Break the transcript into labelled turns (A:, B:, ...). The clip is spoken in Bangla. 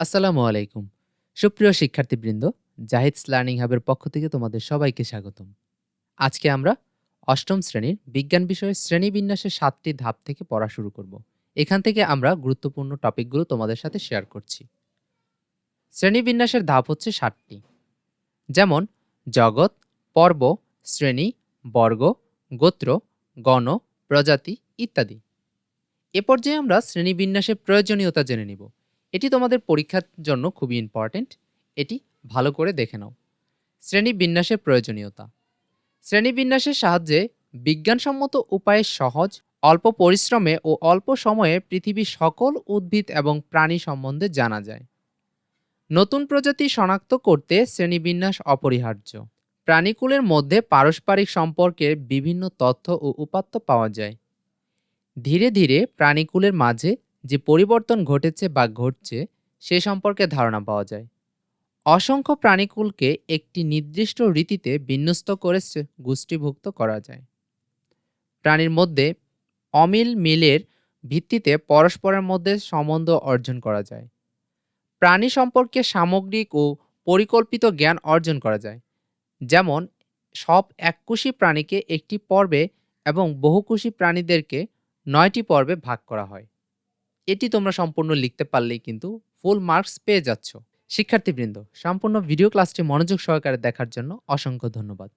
A: আসসালামু আলাইকুম। সুপ্রিয় শিক্ষার্থীবৃন্দ জাহিদস লার্নিং হাবের পক্ষ থেকে তোমাদের সবাইকে স্বাগতম। আজকে আমরা অষ্টম শ্রেণির বিজ্ঞান বিষয়ের শ্রেণীবিন্যাসের সাতটি ধাপ থেকে পড়া শুরু করব। এখান থেকে আমরা গুরুত্বপূর্ণ টপিকগুলো তোমাদের সাথে শেয়ার করছি। শ্রেণীবিন্যাসের ধাপ হচ্ছে সাতটি। যেমন, জগৎ, পর্ব, শ্রেণি, বর্গ, গোত্র, গণ, প্রজাতি ইত্যাদি। এ পর্যায়ে আমরা শ্রেণীবিন্যাসের প্রয়োজনীয়তা জেনে নিব। এটি তোমাদের পরীক্ষার জন্য খুবই ইম্পর্ট্যান্ট এটি ভালো করে দেখে নাও। শ্রেণীবিন্যাসের প্রয়োজনীয়তা। শ্রেণীবিন্যাসের সাহায্যে বিজ্ঞানসম্মত উপায়ে সহজ, অল্প পরিশ্রমে ও অল্প সময়ে পৃথিবীর সকল উদ্ভিদ এবং প্রাণী সম্বন্ধে জানা যায়। নতুন প্রজাতি শনাক্ত করতে শ্রেণীবিন্যাস অপরিহার্য। প্রাণীকুলের মধ্যে পারস্পরিক সম্পর্কের বিভিন্ন তথ্য ও উপাত্ত পাওয়া যায়। ধীরে ধীরে প্রাণীকুলের মাঝে যে পরিবর্তন ঘটেছে বা ঘটছে, সে সম্পর্কে ধারণা পাওয়া যায়। অসংখ্য প্রাণীকুলকে একটি নির্দিষ্ট রীতিতে বিন্যস্ত করে গোষ্ঠীভুক্ত করা যায়। প্রাণীর মধ্যে অমিল মিলের ভিত্তিতে পরস্পরের মধ্যে সম্বন্ধ অর্জন করা যায়। প্রাণী সম্পর্কে সামগ্রিক ও পরিকল্পিত জ্ঞান অর্জন করা যায়। যেমন, সব এককোষী প্রাণীকে একটি পর্বে এবং বহুকোষী প্রাণীদেরকে নয়টি পর্বে ভাগ করা হয়। এটি তোমরা সম্পূর্ণ লিখতে পারলেই কিন্তু ফুল মার্কস পেয়ে যাচ্ছ। শিক্ষার্থীবৃন্দ, সম্পূর্ণ ভিডিও ক্লাসটি মনোযোগ সহকারে দেখার জন্য অসংখ্য ধন্যবাদ।